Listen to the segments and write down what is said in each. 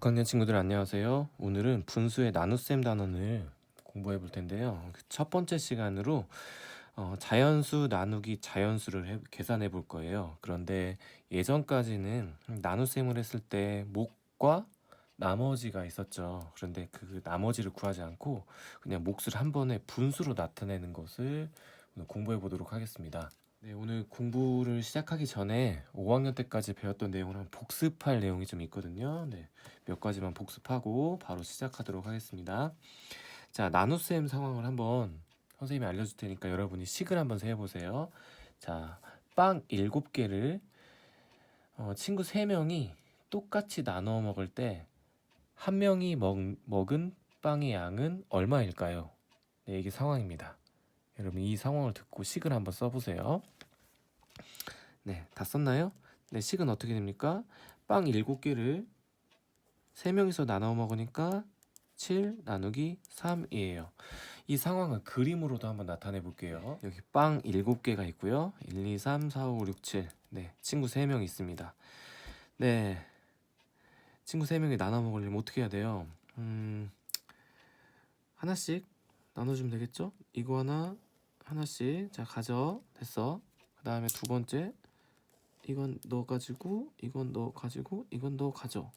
6학년 친구들 안녕하세요. 오늘은 분수의 나눗셈 단원을 공부해 볼 텐데요. 그첫 번째 시간으로 어, 자연수 나누기 자연수를 해- 계산해 볼 거예요. 그런데 예전까지는 나눗셈을 했을 때 목과 나머지가 있었죠. 그런데 그 나머지를 구하지 않고 그냥 몫을 한 번에 분수로 나타내는 것을 공부해 보도록 하겠습니다. 네, 오늘 공부를 시작하기 전에 5학년 때까지 배웠던 내용을 한번 복습할 내용이 좀 있거든요. 네, 몇 가지만 복습하고 바로 시작하도록 하겠습니다. 자, 나눗셈 상황을 한번 선생님이 알려줄 테니까 여러분이 식을 한번 세어보세요. 자, 빵 7개를 어, 친구 3명이 똑같이 나눠 먹을 때 한 명이 먹, 먹은 빵의 양은 얼마일까요? 네, 이게 상황입니다. 여러분 이 상황을 듣고 식을 한번 써보세요. 네, 다 썼나요? 네, 식은 어떻게 됩니까? 빵 7개를 3명이서 나눠 먹으니까 7 나누기 3이에요. 이 상황을 그림으로도 한번 나타내 볼게요. 여기 빵 7개가 있고요. 1, 2, 3, 4, 5, 6, 7. 네, 친구 3명 있습니다. 네. 친구 3명이 나눠 먹으려면 어떻게 해야 돼요? 음, 하나씩 나눠주면 되겠죠? 이거 하나, 하나씩. 자, 가져. 됐어. 그 다음에 두 번째. 이건 너 가지고, 이건 너 가지고, 이건 너 가져.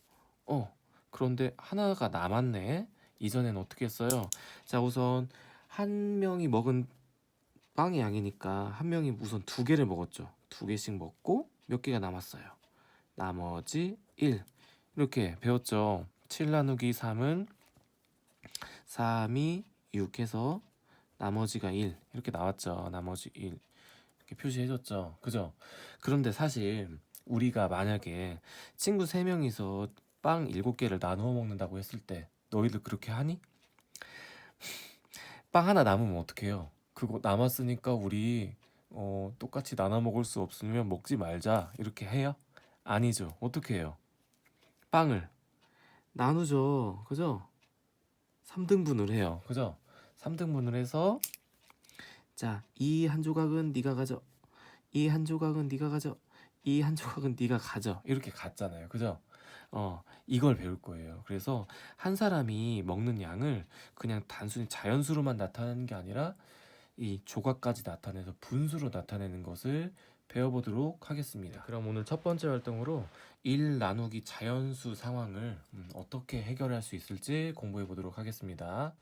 어, 그런데 하나가 남았네. 이전엔 어떻게 했어요? 자, 우선 한 명이 먹은 빵의 양이니까 한 명이 우선 두 개를 먹었죠. 두 개씩 먹고 몇 개가 남았어요. 나머지 1. 이렇게 배웠죠. 7 나누기 3은 3이 6 해서 나머지가 1. 이렇게 나왔죠. 나머지 1. 이렇게 표시해줬죠. 그죠? 그런데 사실 우리가 만약에 친구 3명이서 빵 7개를 나누어 먹는다고 했을 때 너희들 그렇게 하니? 빵 하나 남으면 어떡해요? 그거 남았으니까 우리 어, 똑같이 나눠 먹을 수 없으면 먹지 말자 이렇게 해요? 아니죠. 어떻게 해요? 빵을 나누죠. 그죠? 3등분을 해요. 그죠? 3등분을 해서 자, 이 한 조각은 네가 가져. 이 한 조각은 네가 가져. 이 한 조각은 네가 가져. 이렇게 갔잖아요. 그죠? 어, 이걸 배울 거예요. 그래서 한 사람이 먹는 양을 그냥 단순히 자연수로만 나타내는 게 아니라 이 조각까지 나타내서 분수로 나타내는 것을 배워보도록 하겠습니다. 그럼 오늘 첫 번째 활동으로 1 나누기 자연수 상황을 음, 어떻게 해결할 수 있을지 공부해 보도록 하겠습니다.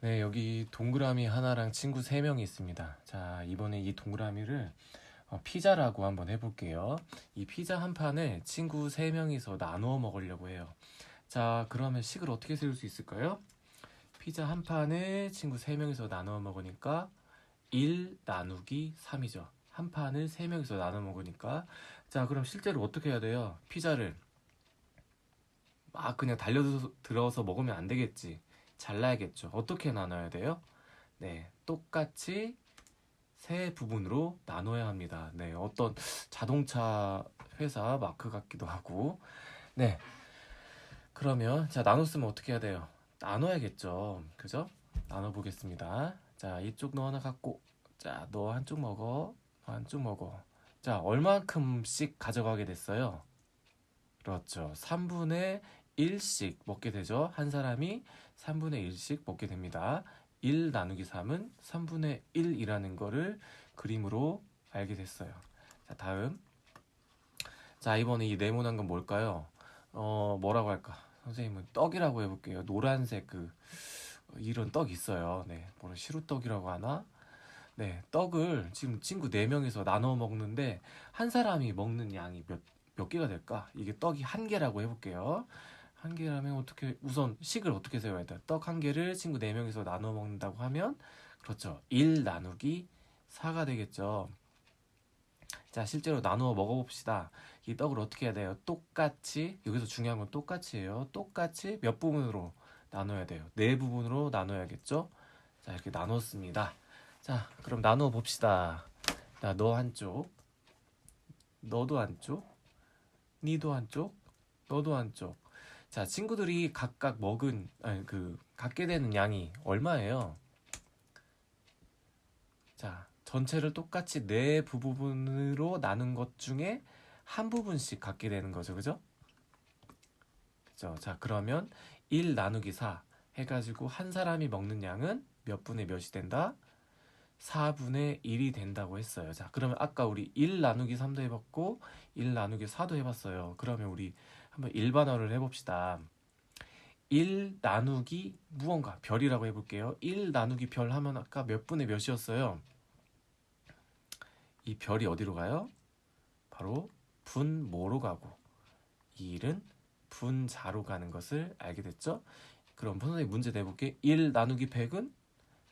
네, 여기 동그라미 하나랑 친구 3명이 있습니다. 자, 이번에 이 동그라미를 어, 피자라고 한번 해볼게요. 이 피자 한 판을 친구 3명이서 나누어 먹으려고 해요. 자, 그러면 식을 어떻게 세울 수 있을까요? 피자 한 판을 친구 3명이서 나누어 먹으니까 1 나누기 3이죠. 한 판을 3명이서 나눠 먹으니까 자, 그럼 실제로 어떻게 해야 돼요? 피자를 막 그냥 달려 들어서 먹으면 안 되겠지. 잘라야겠죠. 어떻게 나눠야 돼요? 네, 똑같이 세 부분으로 나눠야 합니다. 네, 어떤 자동차 회사 마크 같기도 하고. 네. 그러면 자, 나눴으면 어떻게 해야 돼요? 나눠야겠죠. 그죠? 나눠 보겠습니다. 자, 이쪽 너 하나 갖고 자, 너 한쪽 먹어. 너 한쪽 먹어. 자, 얼만큼씩 가져가게 됐어요? 그렇죠. 3분의 1씩 먹게 되죠. 한 사람이 3분의 1씩 먹게 됩니다. 1 나누기 3은 3분의 1이라는 거를 그림으로 알게 됐어요. 자, 다음. 자, 이번에 이 네모난 건 뭘까요? 어, 뭐라고 할까? 선생님은 떡이라고 해볼게요. 노란색 그, 이런 떡 있어요. 네. 뭐라 시루떡이라고 하나? 네. 떡을 지금 친구 4명이서 나눠 먹는데, 한 사람이 먹는 양이 몇, 몇 개가 될까? 이게 떡이 한 개라고 해볼게요. 한 개라면 어떻게 우선 식을 어떻게 세워야 돼? 떡 한 개를 친구 네 명이서 나눠 먹는다고 하면 그렇죠. 1 나누기 4가 되겠죠. 자, 실제로 나누어 먹어봅시다. 이 떡을 어떻게 해야 돼요? 똑같이 여기서 중요한 건 똑같이에요. 똑같이 몇 부분으로 나눠야 돼요? 네 부분으로 나눠야겠죠? 자, 이렇게 나눴습니다. 자, 그럼 나누어 봅시다. 자, 너 한쪽, 너도 한쪽, 니도 한쪽, 너도 한쪽. 자, 친구들이 각각 먹은 아니, 그 갖게 되는 양이 얼마예요? 자, 전체를 똑같이 네 부분으로 나눈 것 중에 한 부분씩 갖게 되는 거죠, 그죠? 그죠? 자, 그러면 1 나누기 4 해가지고 한 사람이 먹는 양은 몇 분의 몇이 된다? 4분의 1이 된다고 했어요. 자, 그러면 아까 우리 1 나누기 3도 해봤고 1 나누기 4도 해봤어요. 그러면 우리 한번 일반어를 해봅시다. 1 나누기 무언가 별이라고 해볼게요. 1 나누기 별 하면 아까 몇 분의 몇이었어요? 이 별이 어디로 가요? 바로 분모로 가고 이 1은 분자로 가는 것을 알게 됐죠? 그럼 선생님 문제 내볼게. 1 나누기 100은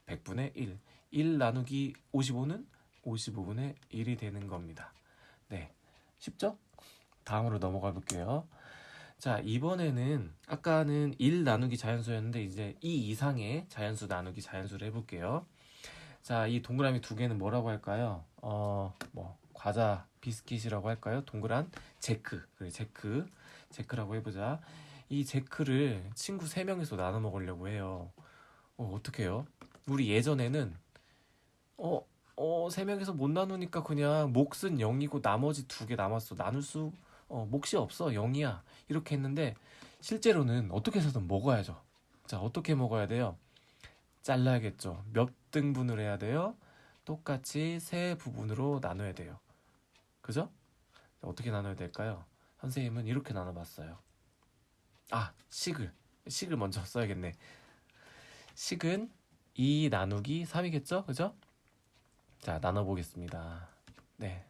100분의 1. 1 나누기 55는 55분의 1이 되는 겁니다. 네. 쉽죠? 다음으로 넘어가 볼게요. 자, 이번에는 아까는 1 나누기 자연수였는데 이제 이 이상의 자연수 나누기 자연수를 해볼게요. 자, 이 동그라미 두 개는 뭐라고 할까요? 어, 뭐 과자 비스킷이라고 할까요? 동그란 제크. 그래, 제크. 제크라고 해보자. 이 제크를 친구 세 명이서 나눠 먹으려고 해요. 어, 어떻게 해요? 우리 예전에는 어, 어, 세 명이서 못 나누니까 그냥 몫은 0이고 나머지 두 개 남았어. 나눌 수 어, 몫이 없어. 0이야. 이렇게 했는데 실제로는 어떻게 해서든 먹어야죠. 자, 어떻게 먹어야 돼요? 잘라야겠죠. 몇 등분을 해야 돼요? 똑같이 세 부분으로 나눠야 돼요. 그죠? 어떻게 나눠야 될까요? 선생님은 이렇게 나눠봤어요. 아, 식을. 식을 먼저 써야겠네. 식은 2 나누기 3이겠죠? 그죠? 자, 나눠보겠습니다. 네.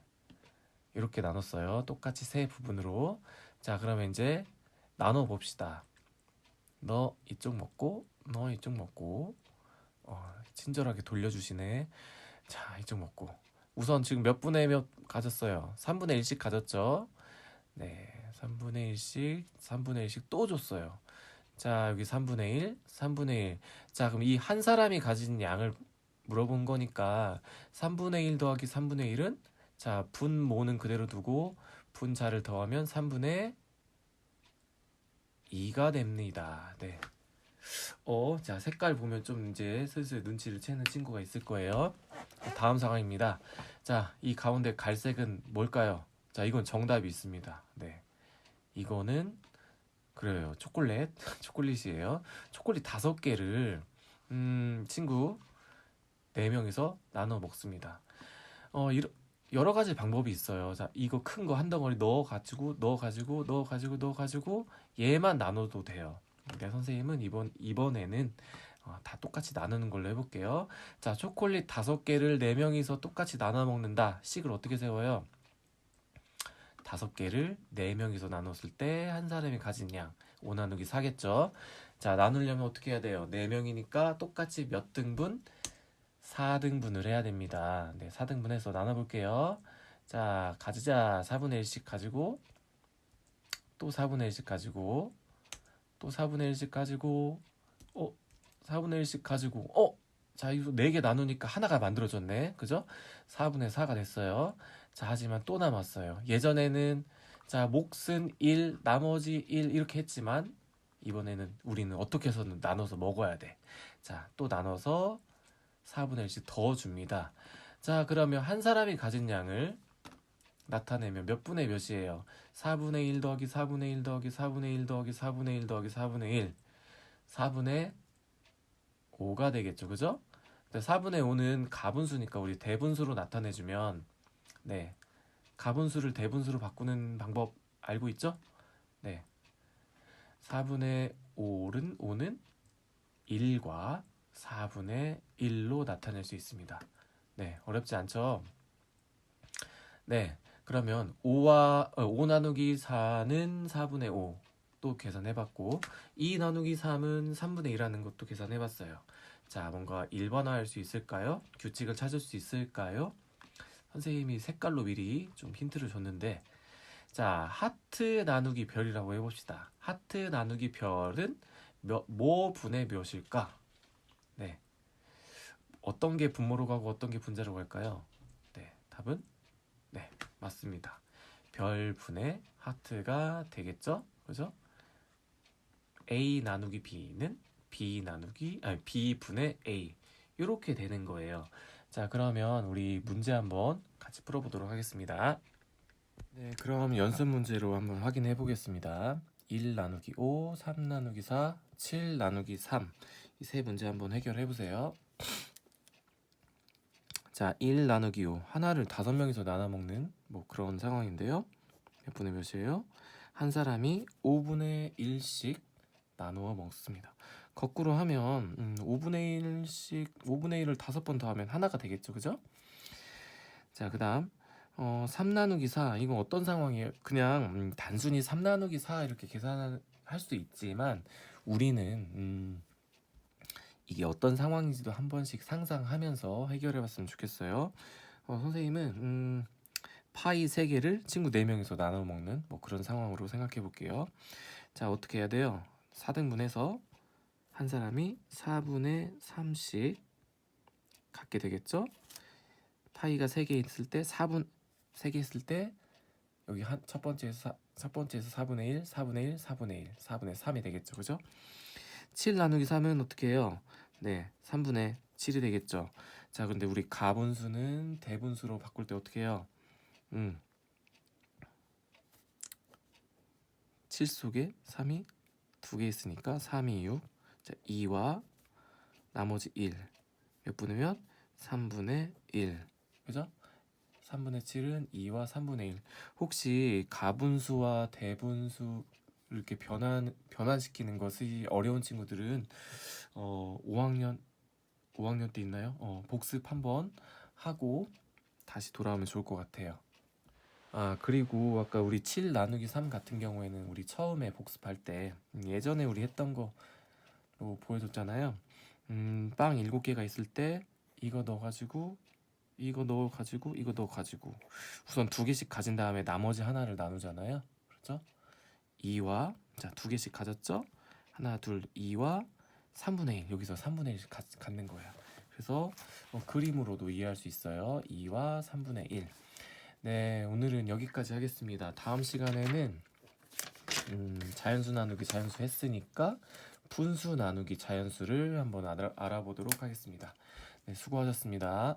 이렇게 나눴어요. 똑같이 세 부분으로. 자, 그러면 이제 나눠 봅시다. 너 이쪽 먹고, 너 이쪽 먹고. 어, 친절하게 돌려주시네. 자, 이쪽 먹고. 우선 지금 몇 분의 몇 가졌어요? 3분의 1씩 가졌죠? 네. 3분의 1씩, 3분의 1씩 또 줬어요. 자, 여기 3분의 1, 3분의 1. 자, 그럼 이 한 사람이 가진 양을 물어본 거니까 3분의 1 더하기 3분의 1은 자, 분모는 그대로 두고 분자를 더하면 3분의 2가 됩니다. 네. 어, 자, 색깔 보면 좀 이제 슬슬 눈치를 채는 친구가 있을 거예요. 다음 상황입니다. 자, 이 가운데 갈색은 뭘까요? 자, 이건 정답이 있습니다. 네. 이거는 그래요. 초콜릿. 초콜릿이에요. 초콜릿 다섯 개를 음, 친구 네 명이서 나눠 먹습니다. 어, 이러, 여러 가지 방법이 있어요. 자, 이거 큰 거 한 덩어리 넣어 가지고 넣어 가지고 넣어 가지고 넣어 가지고 얘만 나눠도 돼요. 근데 선생님은 이번 이번에는 어, 다 똑같이 나누는 걸로 해볼게요. 자, 초콜릿 다섯 개를 네 명이서 똑같이 나눠 먹는다. 식을 어떻게 세워요? 다섯 개를 네 명이서 나눴을 때 한 사람이 가진 양 5 나누기 4겠죠. 자, 나누려면 어떻게 해야 돼요? 네 명이니까 똑같이 몇 등분? 4등분을 해야 됩니다. 네, 4등분해서 나눠볼게요. 자, 가지자 4분의 1씩 가지고 또 4분의 1씩 가지고 또 4분의 1씩 가지고 어 4분의 1씩 가지고 어 자, 이거 4개 나누니까 하나가 만들어졌네. 그죠? 4분의 4가 됐어요. 자, 하지만 또 남았어요. 예전에는 자, 몫은 1, 나머지 1 이렇게 했지만 이번에는 우리는 어떻게 해서는 나눠서 먹어야 돼. 자, 또 나눠서 4분의 1씩 더 줍니다. 자, 그러면 한 사람이 가진 양을 나타내면 몇 분의 몇이에요? 4분의 1 더하기 4분의 1 더하기 4분의 1 더하기 4분의 1 더하기 4분의 1. 4분의 5가 되겠죠. 그죠? 근데 4분의 5는 가분수니까 우리 대분수로 나타내주면 네. 가분수를 대분수로 바꾸는 방법 알고 있죠? 네. 4분의 5는 5는 1과 4분의 1로 나타낼 수 있습니다. 네, 어렵지 않죠? 네, 그러면 5와 어, 5 나누기 4는 4분의 5. 또 계산해봤고 2 나누기 3은 3분의 1하는 것도 계산해봤어요. 자, 뭔가 일반화할 수 있을까요? 규칙을 찾을 수 있을까요? 선생님이 색깔로 미리 좀 힌트를 줬는데 자, 하트 나누기 별이라고 해봅시다. 하트 나누기 별은 몇, 뭐 분의 몇일까? 네. 어떤 게 분모로 가고 어떤 게 분자로 갈까요? 네. 답은 네. 맞습니다. 별 분의 하트가 되겠죠? 그죠? A 나누기 B는 B 나누기 아니 B 분의 A 이렇게 되는 거예요. 자, 그러면 우리 문제 한번 같이 풀어보도록 하겠습니다. 네, 그럼 연습 문제로 한번 확인해 보겠습니다. 1 나누기 5, 3 나누기 4, 7 나누기 3. 이 세 문제 한번 해결해 보세요. 자, 1 나누기 5. 하나를 다섯 명이서 나눠 먹는 뭐 그런 상황인데요. 몇 분의 몇이에요? 한 사람이 5분의 1씩 나누어 먹습니다. 거꾸로 하면 음, 5분의 1씩 5분의 1을 다섯 번 더하면 하나가 되겠죠. 그죠? 자, 그다음 어, 3 나누기 4 이건 어떤 상황이에요? 그냥 음, 단순히 3 나누기 4 이렇게 계산할 수도 있지만 우리는 음, 이게 어떤 상황인지도 한 번씩 상상하면서 해결해 봤으면 좋겠어요. 어, 선생님은 음, 파이 3개를 친구 4명이서 나눠 먹는 뭐 그런 상황으로 생각해 볼게요. 자, 어떻게 해야 돼요? 4등분해서 한 사람이 4분의 3씩 갖게 되겠죠? 파이가 3개 있을 때 4분 3개 있을 때 여기 한 첫 번째에서 사- 첫 번째에서 4분의 1, 4분의 1, 4분의 1, 4분의 3이 되겠죠. 그죠? 7 나누기 3은 어떻게 해요? 네, 3분의 7이 되겠죠. 자, 근데 우리 가분수는 대분수로 바꿀 때 어떻게 해요? 음. 7 속에 3이 두 개 있으니까 3이 6. 자, 2와 나머지 1. 몇 몇? 3분의 1. 그죠? 3분의 7은 2와 3분의 1. 혹시 가분수와 대분수 이렇게 변환 변환시키는 것이 어려운 친구들은 어 5학년 5학년 때 있나요? 어 복습 한번 하고 다시 돌아오면 좋을 것 같아요. 아 그리고 아까 우리 7 나누기 3 같은 경우에는 우리 처음에 복습할 때 음, 예전에 우리 했던 거로 보여줬잖아요. 음, 빵 7개가 있을 때 이거 넣어가지고 이거 넣어가지고 이거 넣어가지고 우선 두 개씩 가진 다음에 나머지 하나를 나누잖아요. 그렇죠? 2와 자 두 개씩 가졌죠? 하나 둘 2와 3분의 1 여기서 3분의 1 가, 갖는 거예요. 그래서 어, 그림으로도 이해할 수 있어요. 2와 3분의 1. 네 오늘은 여기까지 하겠습니다. 다음 시간에는 음, 자연수 나누기 자연수 했으니까 분수 나누기 자연수를 한번 알아, 알아보도록 하겠습니다. 네, 수고하셨습니다.